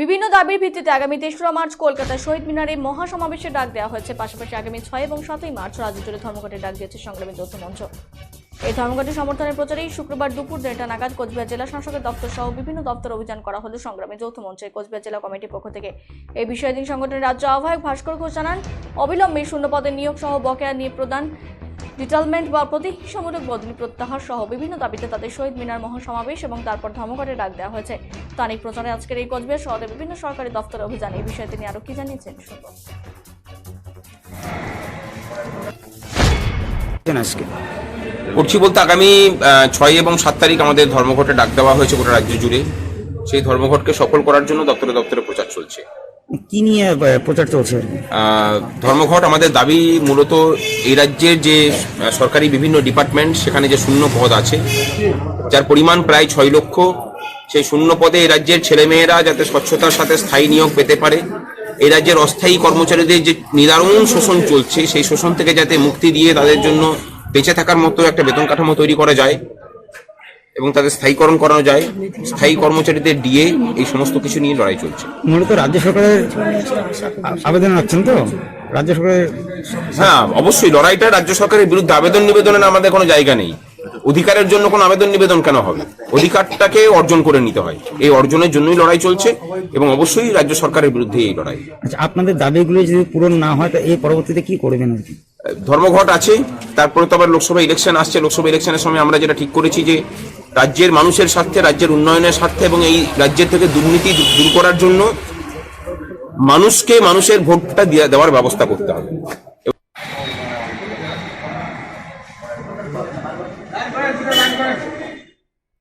বিভিন্ন দাবির ভিত্তিতে আগামী তেসরা মার্চ কলকাতায় শহীদ মিনারে মহাসমাবেশের ডাক দেওয়া হয়েছে। পাশাপাশি আগামী ছয় এবং সাতই মার্চ রাজ্য জুড়ে ধর্মঘটের ডাক দিয়েছে সংগ্রামী যৌথ মঞ্চ। এই ধর্মঘটের সমর্থনের প্রচারেই শুক্রবার দুপুর দেড়টা নাগাদ কোচবিহার জেলা শাসকের দপ্তর সহ বিভিন্ন দপ্তর অভিযান করা হলো সংগ্রামী যৌথ মঞ্চে। কোচবিহার জেলা কমিটির পক্ষ থেকে এই বিষয়ে দিন সংগঠনের রাজ্য আহ্বায়ক ভাস্কর ঘোষ জানান, অবিলম্বে শূন্য পদের নিয়োগ সহ বকেয়া নিয়ে প্রদান ডিটালমেন্ট বা প্রতিহিংসামূলক বদলি প্রত্যাহার সহ বিভিন্ন দাবিতে তাদের শহীদ মিনার মহাসমাবেশ এবং তারপর ধর্মঘটের ডাক দেওয়া হয়েছে। স্থানিক প্রচারে আজকের এই কোচবিহার শহরে বিভিন্ন সরকারি দপ্তরে অভিযান। এই বিষয়ে তিনি আরও কি জানিয়েছেন আজকে। করছি বলতে আগামী ছয় এবং সাত তারিখ আমাদের ধর্মঘটে ডাক দেওয়া হয়েছে গোটা রাজ্য জুড়ে। সেই ধর্মঘটকে সফল করার জন্য দপ্তরে দপ্তরে প্রচার চলছে। কি নিয়ে প্রচার চলছে? ধর্মঘট আমাদের দাবি মূলত এই রাজ্যের যে সরকারি বিভিন্ন ডিপার্টমেন্ট, সেখানে যে শূন্য পদ আছে, যার পরিমাণ প্রায় ছয় লক্ষ, সেই শূন্য পদে এই রাজ্যের ছেলেমেয়েরা যাতে স্বচ্ছতার সাথে স্থায়ী নিয়োগ পেতে পারে, এই রাজ্যের অস্থায়ী কর্মচারীদের যে নিদারুণ শোষণ চলছে, সেই শোষণ থেকে যাতে মুক্তি দিয়ে তাদের জন্য বেঁচে থাকার মতো একটা বেতন কাঠামো তৈরি করা যায় এবং তাদের স্থায়ীকরণ করানো যায়। স্থায়ী কর্মচারীদের ডিএ এই সমস্ত কিছু নিয়ে লড়াই চলছে। মূলত রাজ্য সরকারের আবেদন রাখছেন তো? রাজ্য সরকারের হ্যাঁ অবশ্যই লড়াইটা রাজ্য সরকারের বিরুদ্ধে আবেদন নিবেদনের আমাদের কোনো জায়গা নেই। অধিকারের জন্য কোনো আবেদন নিবেদন কেন হবে? অধিকারটাকে অর্জন করে নিতে হয়। এই অর্জনের জন্যই লড়াই চলছে এবং অবশ্যই রাজ্য সরকারের বিরুদ্ধে এই লড়াই। আচ্ছা আপনাদের দাবিগুলো যদি পূরণ না হয় তো এই পরবর্তীতে কি করবেন আর কি? ধর্মঘট আছে তারপরে তো আবার লোকসভা ইলেকশন আসছে। লোকসভা ইলেকশনের সময় আমরা যেটা ঠিক করেছি যে রাজ্যের মানুষের স্বার্থে, রাজ্যের উন্নয়নের স্বার্থে এবং এই রাজ্যের থেকে দুর্নীতি দূর করার জন্য মানুষকে মানুষের ভোটটা দেওয়ার ব্যবস্থা করতে হবে